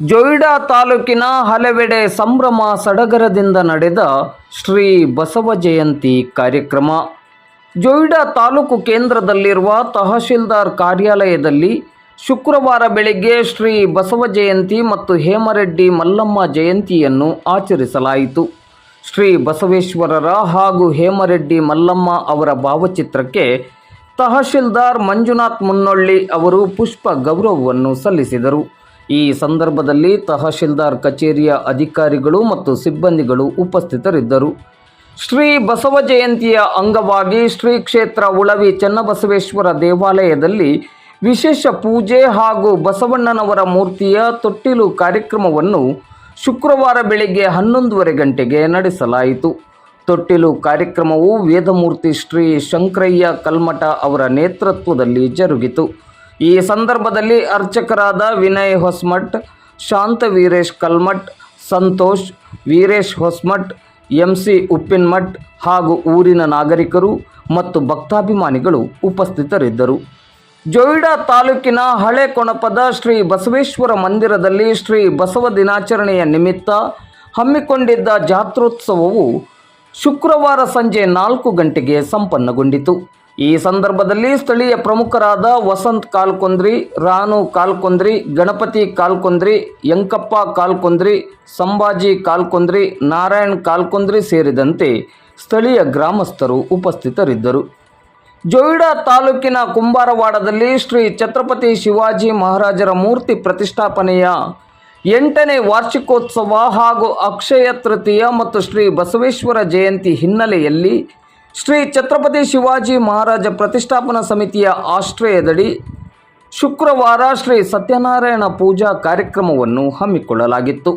ಜೊಯ್ಡಾ ತಾಲೂಕಿನ ಹಲವೆಡೆ ಸಂಭ್ರಮ ಸಡಗರದಿಂದ ನಡೆದ ಶ್ರೀ ಬಸವ ಜಯಂತಿ ಕಾರ್ಯಕ್ರಮ. ಜೊಯ್ಡಾ ತಾಲೂಕು ಕೇಂದ್ರದಲ್ಲಿರುವ ತಹಶೀಲ್ದಾರ್ ಕಾರ್ಯಾಲಯದಲ್ಲಿ ಶುಕ್ರವಾರ ಬೆಳಿಗ್ಗೆ ಶ್ರೀ ಬಸವ ಜಯಂತಿ ಮತ್ತು ಹೇಮರೆಡ್ಡಿ ಮಲ್ಲಮ್ಮ ಜಯಂತಿಯನ್ನು ಆಚರಿಸಲಾಯಿತು. ಶ್ರೀ ಬಸವೇಶ್ವರರ ಹಾಗೂ ಹೇಮರೆಡ್ಡಿ ಮಲ್ಲಮ್ಮ ಅವರ ಭಾವಚಿತ್ರಕ್ಕೆ ತಹಶೀಲ್ದಾರ್ ಮಂಜುನಾಥ್ ಮುನ್ನೊಳ್ಳಿ ಅವರು ಪುಷ್ಪ ಗೌರವವನ್ನು ಸಲ್ಲಿಸಿದರು. ಈ ಸಂದರ್ಭದಲ್ಲಿ ತಹಶೀಲ್ದಾರ್ ಕಚೇರಿಯ ಅಧಿಕಾರಿಗಳು ಮತ್ತು ಸಿಬ್ಬಂದಿಗಳು ಉಪಸ್ಥಿತರಿದ್ದರು. ಶ್ರೀ ಬಸವ ಜಯಂತಿಯ ಅಂಗವಾಗಿ ಶ್ರೀ ಕ್ಷೇತ್ರ ಉಳವಿ ಚನ್ನಬಸವೇಶ್ವರ ದೇವಾಲಯದಲ್ಲಿ ವಿಶೇಷ ಪೂಜೆ ಹಾಗೂ ಬಸವಣ್ಣನವರ ಮೂರ್ತಿಯ ತೊಟ್ಟಿಲು ಕಾರ್ಯಕ್ರಮವನ್ನು ಶುಕ್ರವಾರ ಬೆಳಿಗ್ಗೆ ಹನ್ನೊಂದುವರೆ ಗಂಟೆಗೆ ನಡೆಸಲಾಯಿತು. ತೊಟ್ಟಿಲು ಕಾರ್ಯಕ್ರಮವು ವೇದಮೂರ್ತಿ ಶ್ರೀ ಶಂಕರಯ್ಯ ಕಲ್ಮಠ ಅವರ ನೇತೃತ್ವದಲ್ಲಿ ಜರುಗಿತು. ಈ ಸಂದರ್ಭದಲ್ಲಿ ಅರ್ಚಕರಾದ ವಿನಯ್ ಹೊಸ್ಮಠ್, ಶಾಂತ ವೀರೇಶ್ ಕಲ್ಮಠ್, ಸಂತೋಷ್, ವೀರೇಶ್ ಹೊಸ್ಮಠ್, ಎಂ ಸಿ ಉಪ್ಪಿನ್ಮಠ್ ಹಾಗೂ ಊರಿನ ನಾಗರಿಕರು ಮತ್ತು ಭಕ್ತಾಭಿಮಾನಿಗಳು ಉಪಸ್ಥಿತರಿದ್ದರು. ಜೋಯಿಡಾ ತಾಲೂಕಿನ ಹಳೆ ಕೊಣಪದ ಶ್ರೀ ಬಸವೇಶ್ವರ ಮಂದಿರದಲ್ಲಿ ಶ್ರೀ ಬಸವ ದಿನಾಚರಣೆಯ ನಿಮಿತ್ತ ಹಮ್ಮಿಕೊಂಡಿದ್ದ ಜಾತ್ರೋತ್ಸವವು ಶುಕ್ರವಾರ ಸಂಜೆ ನಾಲ್ಕು ಗಂಟೆಗೆ ಸಂಪನ್ನಗೊಂಡಿತು. ಈ ಸಂದರ್ಭದಲ್ಲಿ ಸ್ಥಳೀಯ ಪ್ರಮುಖರಾದ ವಸಂತ್ ಕಾಲ್ಕೊಂದ್ರಿ ರಾನು ಕಾಲ್ಕೊಂದ್ರಿ, ಗಣಪತಿ ಕಾಲ್ಕೊಂದ್ರಿ, ಯಂಕಪ್ಪ ಕಾಲ್ಕೊಂದ್ರಿ, ಸಂಭಾಜಿ ಕಾಲ್ಕೊಂದ್ರಿ, ನಾರಾಯಣ್ ಕಾಲ್ಕೊಂದ್ರಿ ಸೇರಿದಂತೆ ಸ್ಥಳೀಯ ಗ್ರಾಮಸ್ಥರು ಉಪಸ್ಥಿತರಿದ್ದರು. ಜೋಯಿಡಾ ತಾಲೂಕಿನ ಕುಂಬಾರವಾಡದಲ್ಲಿ ಶ್ರೀ ಛತ್ರಪತಿ ಶಿವಾಜಿ ಮಹಾರಾಜರ ಮೂರ್ತಿ ಪ್ರತಿಷ್ಠಾಪನೆಯ ಎಂಟನೇ ವಾರ್ಷಿಕೋತ್ಸವ ಹಾಗೂ ಅಕ್ಷಯ ತೃತೀಯ ಮತ್ತು ಶ್ರೀ ಬಸವೇಶ್ವರ ಜಯಂತಿ ಹಿನ್ನೆಲೆಯಲ್ಲಿ ಶ್ರೀ ಛತ್ರಪತಿ ಶಿವಾಜಿ ಮಹಾರಾಜ ಪ್ರತಿಷ್ಠಾಪನಾ ಸಮಿತಿಯ ಆಶ್ರಯದಡಿ ಶುಕ್ರವಾರ ಶ್ರೀ ಸತ್ಯನಾರಾಯಣ ಪೂಜಾ ಕಾರ್ಯಕ್ರಮವನ್ನು ಹಮ್ಮಿಕೊಳ್ಳಲಾಗಿತ್ತು.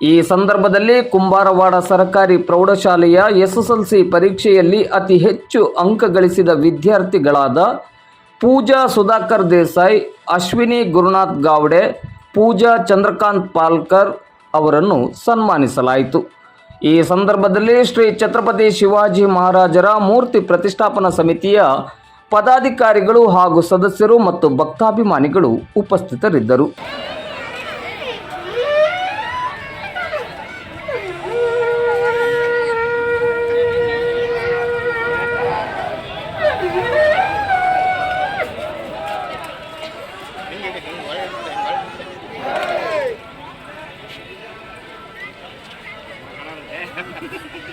ಈ ಸಂದರ್ಭದಲ್ಲಿ ಕುಂಬಾರವಾಡ ಸರ್ಕಾರಿ ಪ್ರೌಢಶಾಲೆಯ ಎಸ್ಎಸ್ಎಲ್ಸಿ ಪರೀಕ್ಷೆಯಲ್ಲಿ ಅತಿ ಹೆಚ್ಚು ಅಂಕ ಗಳಿಸಿದ ವಿದ್ಯಾರ್ಥಿಗಳಾದ ಪೂಜಾ ಸುಧಾಕರ್ ದೇಸಾಯಿ, ಅಶ್ವಿನಿ ಗುರುನಾಥ್ ಗಾವಡೆ, ಪೂಜಾ ಚಂದ್ರಕಾಂತ್ ಪಾಲ್ಕರ್ ಅವರನ್ನು ಸನ್ಮಾನಿಸಲಾಯಿತು. ಈ ಸಂದರ್ಭದಲ್ಲಿ ಶ್ರೀ ಛತ್ರಪತಿ ಶಿವಾಜಿ ಮಹಾರಾಜರ ಮೂರ್ತಿ ಪ್ರತಿಷ್ಠಾಪನಾ ಸಮಿತಿಯ ಪದಾಧಿಕಾರಿಗಳು ಹಾಗೂ ಸದಸ್ಯರು ಮತ್ತು ಭಕ್ತಾಭಿಮಾನಿಗಳು ಉಪಸ್ಥಿತರಿದ್ದರು.